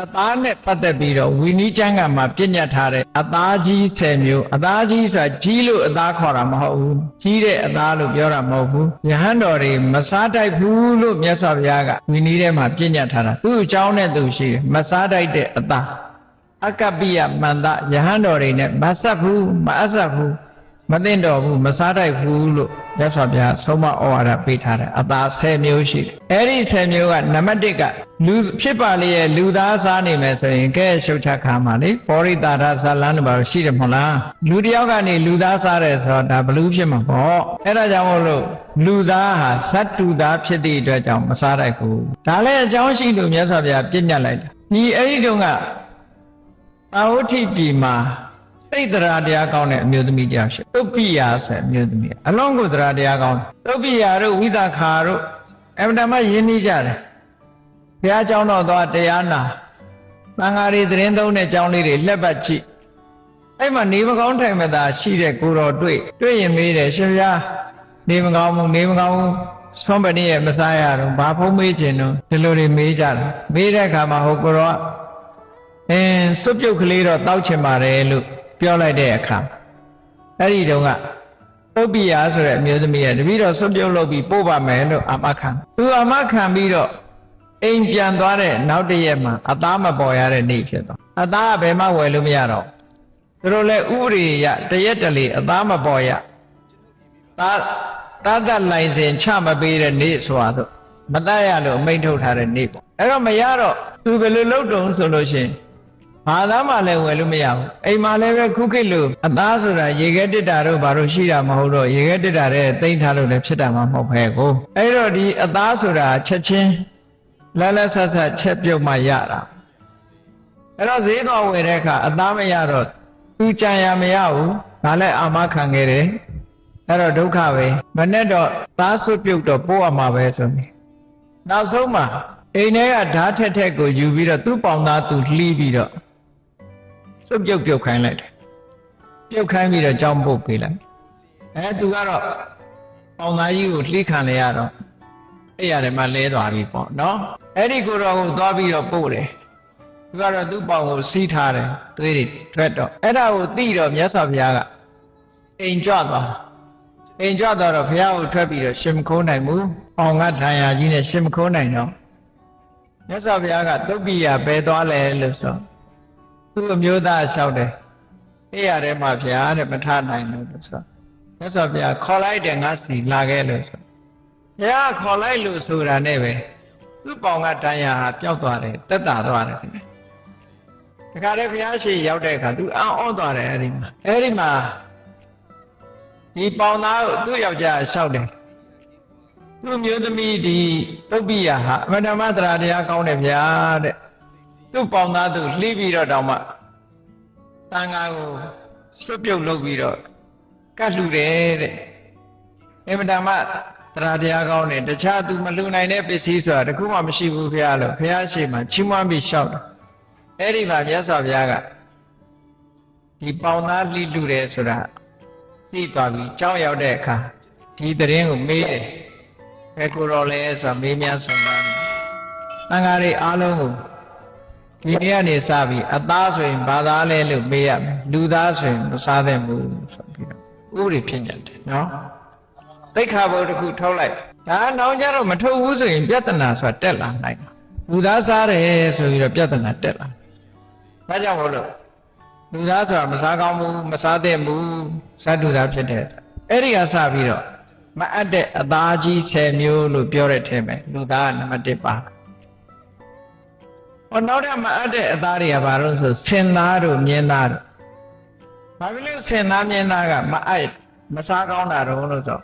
အသားနဲ့ပတ်သက်ပြီးတော့ဝီနီးကျမ်းကမှာပြညတ်ထားတဲ့အသားကြီး10မျိုးအသားကြီးဆိုတာကြီးလို့အသားခေါ်တာမဟုတ်ဘူးကြီးတဲ့အသားလို့ပြောတာမဟုတ်ဘူးယဟန်တော်တွေမစားတိုက်ဘူးလို့မြတ်စွာဘုရားကဝီနီးထဲမှာပြညတ်ထားတာသူ့အကြောင်းနဲ့သူရှိတယ်မစားတိုက်တဲ့အသားအကပ္ပိယမန္တယဟန်တော်တွေနဲ့မဆက်ဘူးမအပ်ဆက်ဘူးမသိတော့ဘူးမစားတိုက်ဘူးလို့ မြတ်စွာဘုရားဆုံးမဩဝါဒပေးထားတယ်အသား10မျိုးရှိတယ်အဲ့ဒီ10မျိုးကနံပါတ်1ကလူဖြစ်ပါလေရဲ့လူသားစားနေမယ်ဆိုရင်ကဲရှုတ်ချခါမှာလေပောရိတာရဇလန်းတို့ဘာလို့ရှိတယ်မဟုတ်လားလူတယောက်ကနေလူသားစားတယ်ဆိုတော့ဒါဘလူးဖြစ်မှာပေါ့အဲ့ဒါကြောင့်မို့လို့လူသားဟာသတ္တုသားဖြစ်သည့်အတွက်ကြောင့်မစားတတ်ဘူးဒါလည်းအကြောင်းရှိလို့မြတ်စွာဘုရားပြညတ်လိုက်တာဒီအဲ့ဒီတုန်းကအာဝဋ္ဌိပြည်မှာ သိတရာတရားကောင်းတဲ့အမျိုးသမီးကြောင့်ရှိသုပ္ပိယာဆိုတဲ့အမျိုးသမီးအလုံးကိုတရာတရားကောင်းသုပ္ပိယာတို့ဝိသခာတို့အမှန်တမ်းယဉ်နေကြတယ်ဘုရားကျောင်းတော်သွားတရားနာသံဃာတွေသတင်းသုံးတဲ့ကျောင်းလေးတွေလက်ပတ်ကြည့်အဲ့မှာနေမကောင်းထိုင်မသာရှိတဲ့ကိုတော်တွေ့တွေ့ရင်မေးတယ်ရှင်ဗျာနေမကောင်းဘူးနေမကောင်းဘူးဆွမ်းပဏိရဲ့မစားရတော့ဘာဖုံးမေးခြင်းတော့ဒီလိုတွေမေးကြတယ်မေးတဲ့အခါမှာဟိုကိုတော်ကအင်းစွပ်ပြုတ်ကလေးတော့တောက်ချင်ပါတယ်လို့ ပြောလိုက်တဲ့အခါအဲ့ဒီတုန်းကပုပ္ပိယာဆိုတဲ့အမျိုးသမီးကတပည့်တော်စွပ်ပြုတ်လုပ်ပြီးပို့ပါမယ်လို့အာမခံသူအာမခံပြီးတော့အိမ်ပြန်သွားတဲ့နောက်တစ်ရက်မှာအသားမပေါ်ရတဲ့နေ့ဖြစ်သွားအသားကဘယ်မှဝယ်လို့မရတော့သူတို့လည်းဥပဒေရတရက်တလေအသားမပေါ်ရသားတာတတ်လိုင်စင်ချမပေးတဲ့နေ့ဆိုတာဆိုမတတ်ရလို့အမိန့်ထုတ်ထားတဲ့နေ့ပေါ့အဲ့တော့မရတော့သူဘယ်လိုလုပ်တုံးဆိုလို့ရှိရင် ဘာသာမှလည်းဝယ်လို့မရဘူးအိမ်မှာလည်းပဲခုခေတ်လိုအသားဆိုတာရေခဲတစ်တာတို့ဘာလို့ရှိတာမဟုတ်တော့ရေခဲတစ်တာတဲ့တိမ့်ထားလို့လည်းဖြစ်တာမှမဟုတ်ပဲကိုအဲ့တော့ဒီအသားဆိုတာချက်ချင်းလဲလဲဆက်ဆက်ချက်ပြုတ်မှရတာအဲ့တော့ဈေးတော်ဝယ်တဲ့အခါအသားမရတော့သူကြံရမရဘူးဒါလည်းအာမခံခဲ့တယ်အဲ့တော့ဒုက္ခပဲမနဲ့တော့သားဆွပြုတ်တော့ပို့ရမှာပဲဆိုပြီးနောက်ဆုံးမှာအိမ်ထဲကဓာတ်ထက်ထက်ကိုယူပြီးတော့သူ့ပေါင်သားသူလှီးပြီးတော့ စွပ်ပြုတ်ပြုတ်ခိုင်းလိုက်တယ်ပြုတ်ခိုင်းပြီးတော့ကြောင်းပုတ်ပေးလိုက်အဲသူကတော့ပေါင်သားကြီးကိုလှီးခံလေရတော့အဲ့ရတယ်မှလဲသွားပြီပေါ့နော်အဲ့ဒီကိုတော့ကိုသွားပြီးတော့ပို့တယ်သူကတော့သူ့ပေါင်ကိုစီးထားတယ်သွေးတွေထွက်တော့အဲ့ဒါကိုသိတော့မြတ်စွာဘုရားကအိမ်ကြွသွားအိမ်ကြွသွားတော့ဘုရားကိုထွက်ပြီးတော့ရှင်မခိုးနိုင်ဘူးအောင်ကဒဏ်ရာကြီးနဲ့ရှင်မခိုးနိုင်တော့မြတ်စွာဘုရားကသုတ်ပိယပဲသွားလဲလို့ဆို သူ့အမျိုးသားလျှောက်တယ်အဲ့ရတဲ့မှာဘုရားတဲ့မထနိုင်လို့လို့ဆိုမြတ်စွာဘုရားခေါ်လိုက်တယ်ငါစီလာခဲ့လို့ဆိုဘုရားခေါ်လိုက်လို့ဆိုတာနဲ့ပဲသူ့ပေါင်ကဒဏ်ရာဟာပျောက်သွားတယ်တက်တာသွားတယ်ခင်ဗျတခါတည်းဘုရားရှိရောက်တဲ့အခါသူအောင်းအောင်းသွားတယ်အဲ့ဒီမှာအဲ့ဒီမှာဒီပေါင်သားကိုသူ့ယောက်ျားလျှောက်တယ်သူ့မျိုးသမီးဒီတုတ်ပိယဟာအမတမတရာတရားကောင်းတယ်ဗျာတဲ့ သူ့ပေါင်သားသူလှီးပြီးတော့တောင်မှတန်ဃာကိုစွတ်ပြုတ်လုပ်ပြီးတော့ကတ်လှူတယ်တဲ့အမတမတရာတရားကောင်းတယ်တခြားသူမလှူနိုင်တဲ့ပစ္စည်းဆိုတာတခုမှမရှိဘူးဗျာလို့ဘုရားရှိမှချီးမွမ်းပြီးလျှောက်တယ်အဲ့ဒီမှာမြတ်စွာဘုရားကဒီပေါင်သားလှီးလှူတယ်ဆိုတာသိသွားပြီကြောင်းရောက်တဲ့အခါဒီသတင်းကိုမေးတယ်ဘယ်ကိုတော့လဲဆိုတာမေးများဆုံးတာတန်ဃာတွေအားလုံးကို ဒီနေ့ကနေစပြီးအသားဆိုရင်ဘာသားလဲလို့မေးရမယ်လူသားဆိုရင်မစားသင့်ဘူးဆိုပြီးတော့ဥပဒေဖြစ်ညတ်တယ်နော်သိက္ခာပုဒ်တစ်ခုထုတ်လိုက်ဒါနောက်ကြတော့မထုတ်ဘူးဆိုရင်ပြဿနာဆိုတာတက်လာနိုင်တယ်လူသားစားတယ်ဆိုပြီးတော့ပြဿနာတက်လာဒါကြောင့်မို့လို့လူသားဆိုတာမစားကောင်းဘူးမစားသင့်ဘူးဇတ်တူသားဖြစ်တဲ့အဲ့ဒီကစပြီးတော့မအပ်တဲ့အသားကြီး10မျိုးလို့ပြောတဲ့ထဲမှာလူသားကနံပါတ်1ပါ ဟောနောက်တဲ့မအပ်တဲ့အသားတွေကဘာလို့ဆိုဆင်သားတို့မြင်းသားတို့ဘာဖြစ်လို့ဆင်သားမြင်းသားကမအပ်မစားကောင်းတာတော့လို့ဆို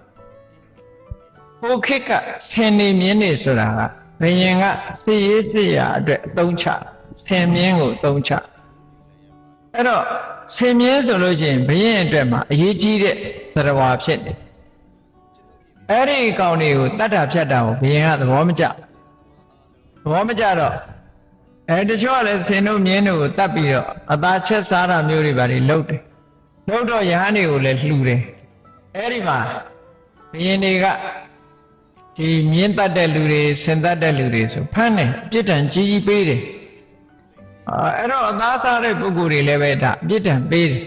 ဟိုခေတ်ကဆင်နေမြင်းနေဆိုတာကဘယင်ကစစ်ရေးစစ်ရာအတွက်အသုံးချဆင်မြင်းကိုအသုံးချအဲ့တော့ဆင်မြင်းဆိုလို့ရှိရင်ဘယင်အတွက်မှာအရေးကြီးတဲ့သရဝါဖြစ်တယ်အဲ့ဒီကောင်တွေကိုတတ်တာဖြတ်တာကိုဘယင်ကသဘောမကျသဘောမကျတော့ အဲတချို့ကလည်းဆင်တို့မြင်းတို့ကိုတတ်ပြီးတော့အသာချက်စားတာမျိုးတွေပါတွေလုပ်တယ်လုပ်တော့ယဟန်တွေကိုလည်းလှူတယ်အဲ့ဒီမှာဘယင်တွေကဒီမြင်းတတ်တဲ့လူတွေဆင်တတ်တဲ့လူတွေဆိုဖမ်းတယ်ပြစ်ဒဏ်ကြီးကြီးပေးတယ်အာအဲ့တော့အသားစားတဲ့ပုဂ္ဂိုလ်တွေလည်းပဲဒါအပြစ်ဒဏ်ပေးတယ်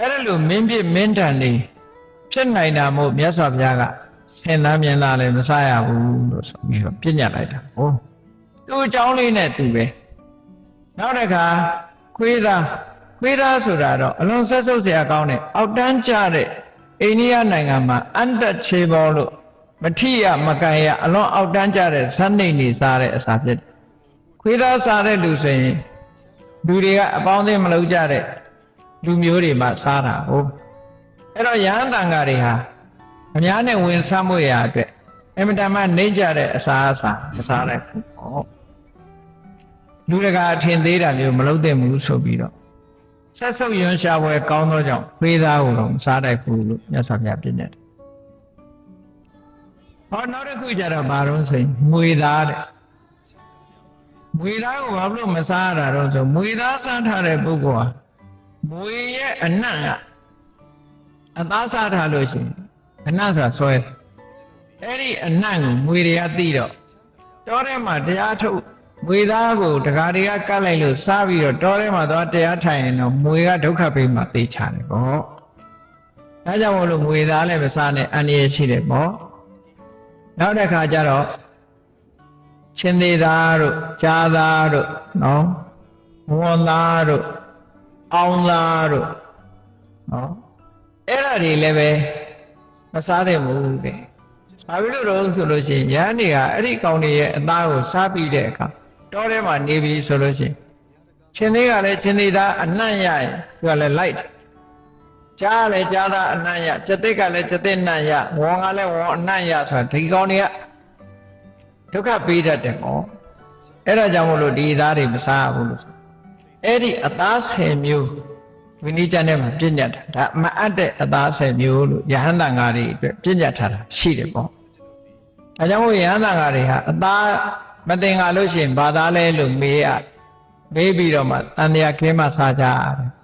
အဲ့ဒါလို့မင်းပြစ်မင်းတန်နေဖြစ်နိုင်တာမို့မြတ်စွာဘုရားကဆင်သားမြင်သားလည်းမစားရဘူးလို့ဆိုပြီးတော့ပြညတ်လိုက်တာဟောသူ့အကြောင်းလေးနဲ့သူပဲ နောက်တစ်ခါခွေးသားခွေးသားဆိုတာတော့အလွန်ဆက်ဆုပ်စရာကောင်းတဲ့အောက်တန်းကျတဲ့အိန္ဒိယနိုင်ငံမှာအန်တက်ချေပေါလို့မထိရမကန်ရအလွန်အောက်တန်းကျတဲ့ဇက်နှိမ်နေစားတဲ့အစာဖြစ်တယ်ခွေးသားစားတဲ့လူဆိုရင်လူတွေကအပေါင်းအသင်းမလုပ်ကြတဲ့လူမျိုးတွေမှစားတာဟုတ်အဲ့တော့ရဟန်းတန်ဃာတွေဟာအများနဲ့ဝင်ဆမ်းမွေရအတွက်အင်မတန်မှနေကြတဲ့အစာအစာမစားလိုက်ဘူးဟုတ် လူတကာအထင်သေးတာမျိုးမလုပ်သင့်ဘူးဆိုပြီးတော့ဆက်ဆုပ်ရွံရှာပွဲကောင်းသောကြောင့်ခွေးသားကိုတော့မစားတတ်ဘူးလို့မြတ်စွာဘုရားပြညတ်တယ်ဟောနောက်တစ်ခုကျတော့ဘာလို့ဆိုရင်မွေသားတဲ့မွေသားကိုဘာလို့မစားရတာတော့ဆိုမွေသားစားထားတဲ့ပုဂ္ဂိုလ်ဟာမွေရဲ့အနံ့ကအသားစားထားလို့ရှိရင်အနံ့ဆိုတာဆွဲတယ်အဲ့ဒီအနံ့ကိုမွေတွေကသိတော့တောထဲမှာတရားထုတ် မွေသားကိုတကားတွေကကတ်လိုက်လို့စားပြီးတော့တောထဲမှာသွားတရားထိုင်ရင်တော့မွေကဒုက္ခပေးမှသိချတယ်ပေါ့ဒါကြောင့်မို့လို့မွေသားလည်းမစားနဲ့အန္တရာယ်ရှိတယ်ပေါ့နောက်တစ်ခါကျတော့ချင်းသေးသားတို့ကြားသားတို့နော်ဝန်သားတို့အောင်သားတို့နော်အဲ့ဒါတွေလည်းပဲမစားသင့်ဘူးတဲ့။ဘာဖြစ်လို့လဲဆိုလို့ရှိရင်ရဟန်းတွေကအဲ့ဒီကောင်တွေရဲ့အသားကိုစားပြီးတဲ့အခါ တောထဲမှာနေပြီဆိုလို့ရှိရင်ချင်းသေးကလည်းချင်းသေးသားအနှံ့ရရင်သူကလည်းလိုက်တယ်။ကြားလည်းကြားသားအနှံ့ရ၊ကျက်သိက်ကလည်းကျက်သိက်နှံ့ရ၊ဝေါကလည်းဝေါအနှံ့ရဆိုတာဒီကောင်တွေကဒုက္ခပေးတတ်တယ်ကော။အဲ့ဒါကြောင့်မို့လို့ဒီအသားတွေမစားဘူးလို့ဆို။အဲ့ဒီအသားဆယ်မျိုးဝိနည်းကျမ်းထဲမှာပြည့်ညတ်တာဒါမအပ်တဲ့အသားဆယ်မျိုးလို့ယဟန်တန်ဃာတွေအတွက်ပြည့်ညတ်ထားတာရှိတယ်ပေါ့ဒါကြောင့်မို့ယဟန်တန်ဃာတွေဟာအသား မတင်ငါလို့ရှိရင်ဘာသာလဲလို့မေးရမေးပြီးတော့မှတန်တရားခင်းမှစားကြရတယ်